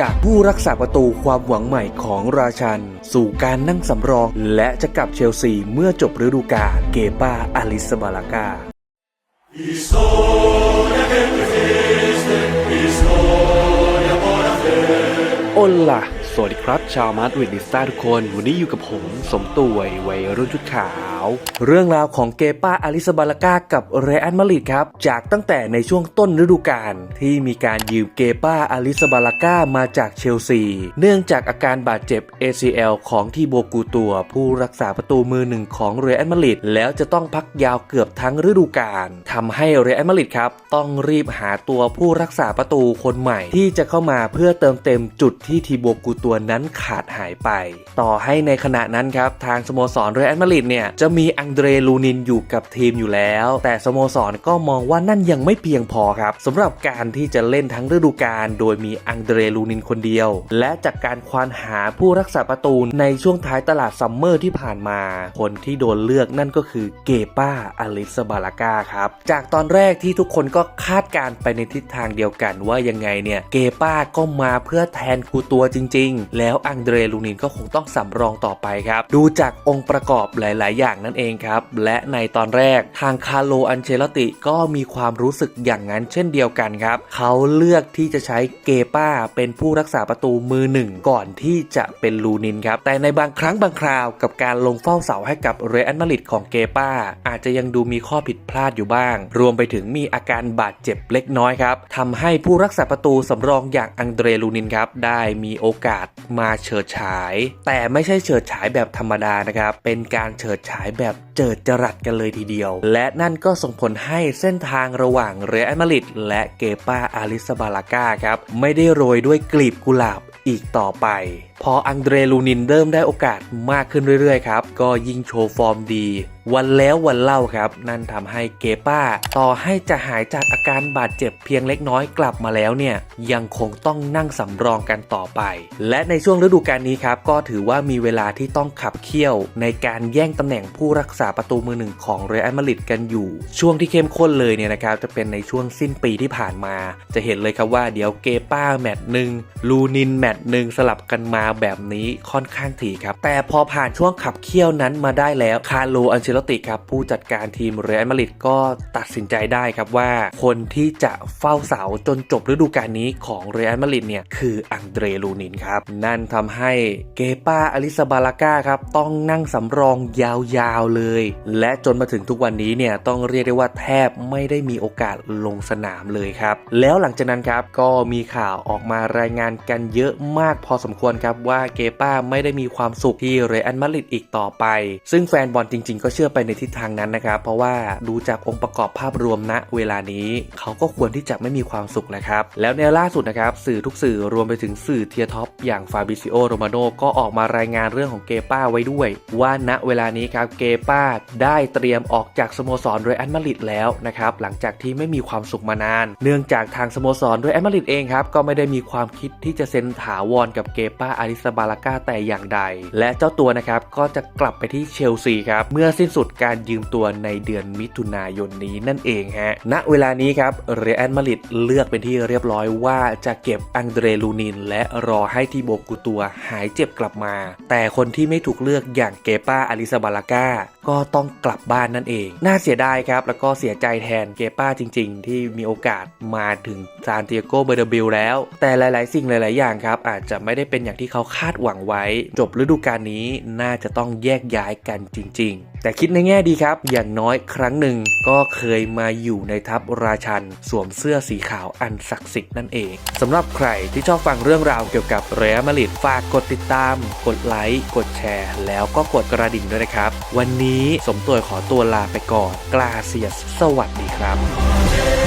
จากผู้รักษาประตูความหวังใหม่ของราชัน สู่การนั่งสำรอง และจะกลับเชลซีเมื่อจบฤดูกาลเกปาอาลิสบาลากาโอล่ะ สวัสดีครับ ชาวมาดริดดิสตาทุกคน วันนี้อยู่กับผมสมตุยวัยรุ่นชุดขาว เรื่องราวของเกปาอาลิสบาลากากับเรอัลมาดริดครับ จากตั้งแต่ในช่วงต้นฤดูกาลที่มีการยืมเกปาอาลิสบาลากามาจากเชลซี เนื่องจากอาการบาดเจ็บ ACL ของทีโบกูตัว ผู้รักษาประตูมือหนึ่งของเรอัลมาดริดแล้วจะต้องพักยาวเกือบทั้งฤดูกาลทำให้เรอัลมาดริดครับต้องรีบหาตัวผู้รักษาประตูคนใหม่ ที่จะเข้ามาเพื่อเติมเต็มจุดที่ทีโบกูตัวนั้นขาดหายไป ต่อให้ในขณะนั้นครับ ทางสโมสรเรอัลมาดริดเนี่ย จะมีอังเดรลูนินอยู่กับทีมอยู่แล้ว แต่สโมสรก็มองว่านั่นยังไม่เพียงพอครับสำหรับการที่จะเล่นทั้งฤดูกาลโดยมีอังเดรลูนินคนเดียว และจากการควานหาผู้รักษาประตูในช่วงท้ายตลาดซัมเมอร์ที่ผ่านมา คนที่โดนเลือกนั่นก็คือเกป้าอลิสบาลากาครับ จากตอนแรกที่ทุกคนก็คาดการณ์ไปในทิศทางเดียวกันว่ายังไงเนี่ยเกป้าก็มาเพื่อแทนคูตัวจริงๆแล้วอังเดรลูนินก็คงต้องสำรองต่อไปครับ ดูจากองค์ประกอบหลาย ๆ อย่างนั่นเองครับ และในตอนแรกทางคาร์โลอันเชลติก็มีความรู้สึกอย่างนั้นเช่นเดียวกันครับ เขาเลือกที่จะใช้เกป้าเป็นผู้รักษาประตูมือหนึ่งก่อนที่จะเป็นลูนินครับ แต่ในบางครั้งบางคราวกับการลงเฝ้าเสาให้กับเรอัลมาริดของเกป้า อาจจะยังดูมีข้อผิดพลาดอยู่บ้าง รวมไปถึงมีอาการบาดเจ็บเล็กน้อยครับทำให้ผู้รักษาประตูสำรองอย่างอังเดรลูนินครับได้มีโอกาสาสมาเฉิดฉาย แต่ไม่ใช่เฉิดฉายแบบธรรมดานะครับ เป็นการเฉิดฉายแบบเจิดจรัสกันเลยทีเดียว และนั่นก็ส่งผลให้เส้นทางระหว่างเรอัลมาดริดและเกปาอาลิสบาลากาครับ ไม่ได้โรยด้วยกลีบกุหลาบอีกต่อไป พออังเดรลูนินเริ่มได้โอกาสมากขึ้นเรื่อยๆครับ ก็ยิ่งโชว์ฟอร์มดี วันแล้ววันเล่าครับ นั่นทำให้เกป้า ต่อให้จะหายจากอาการบาดเจ็บเพียงเล็กน้อยกลับมาแล้วเนี่ย ยังคงต้องนั่งสำรองกันต่อไป และในช่วงฤดูกาลนี้ครับ ก็ถือว่ามีเวลาที่ต้องขับเคี่ยว ในการแย่งตำแหน่งผู้รักษาประตูมือหนึ่งของเรอัลมาดริดกันอยู่ ช่วงที่เข้มข้นเลยเนี่ยนะครับจะเป็นในช่วงสิ้นปีที่ผ่านมา จะเห็นเลยครับว่าเดี๋ยวเกป้าแมตช์หนึ่งลูนินแมตช์หนึ่งสลับกันมาแบบนี้ค่อนข้างถี่ครับ แต่พอผ่านช่วงขับเคี่ยวนั้นมาได้แล้วคาร์โลอันเชลติครับผู้จัดการทีมเรอัลมาดริดก็ตัดสินใจได้ครับว่า คนที่จะเฝ้าเสาจนจบฤดูกาลนี้ของเรอัลมาดริดเนี่ยคืออังเดรลูนินครับ นั่นทำให้เกป้าอลิซาบาลาก้าครับต้องนั่งสำรองยาวๆเลย และจนมาถึงทุกวันนี้เนี่ยต้องเรียกได้ว่าแทบไม่ได้มีโอกาสลงสนามเลยครับ แล้วหลังจากนั้นครับก็มีข่าวออกมารายงานกันเยอะมากพอสมควรครับว่าเกป้าไม่ได้มีความสุขที่เรอัลมาดริดอีกต่อไป ซึ่งแฟนบอลจริงๆ ก็เชื่อไปในทิศทางนั้นนะครับ เพราะว่าดูจากองค์ประกอบภาพรวมณเวลานี้ เขาก็ควรที่จะไม่มีความสุขแหละครับ แล้วในล่าสุดนะครับ สื่อทุกสื่อรวมไปถึงสื่อเทียท็อปอย่างฟาบิซิโอโรมาโนก็ออกมารายงานเรื่องของเกป้าไว้ด้วย ว่าณเวลานี้ครับเกป้าได้เตรียมออกจากสโมสรเรอัลมาดริดแล้วนะครับหลังจากที่ไม่มีความสุขมานาน เนื่องจากทางสโมสรเรอัลมาดริดเองครับก็ไม่ได้มีความคิดที่จะเซ็นถาวรกับเกป้าอาริสบาลากาแต่อย่างใด และเจ้าตัวนะครับก็จะกลับไปที่เชลซีครับ เมื่อสิ้นสุดการยืมตัวในเดือนมิถุนายนนี้นั่นเองฮะณเวลานี้ครับเรอัลมาดริดเลือกเป็นที่เรียบร้อยว่าจะเก็บอังเดรลูนิน และรอให้ทีโบกูตัวหายเจ็บกลับมา แต่คนที่ไม่ถูกเลือกอย่างเกป้าอาริซาบาลากาก็ต้องกลับบ้านนั่นเอง น่าเสียดายครับแล้วก็เสียใจแทนเกป้าจริง ๆ ที่มีโอกาสมาถึงซานติอาโกเบอร์เดบิลแล้ว แต่หลาย ๆ สิ่งหลาย ๆ อย่างครับอาจจะไม่ได้เป็นอย่างที่เขาคาดหวังไว้ จบฤดูกาลนี้น่าจะต้องแยกย้ายกันจริง ๆ แต่คิดในแง่ดีครับ อย่างน้อยครั้งหนึ่งก็เคยมาอยู่ในทัพราชัน สวมเสื้อสีขาวอันศักดิ์สิทธิ์นั่นเองสำหรับใครที่ชอบฟังเรื่องราวเกี่ยวกับเรอัลมาดริดฝากกดติดตาม กดไลค์กดแชร์ แล้วก็กดกระดิ่งด้วยนะครับ วันนี้สมตัวขอตัวลาไปก่อนกลาเซียส สวัสดีครับ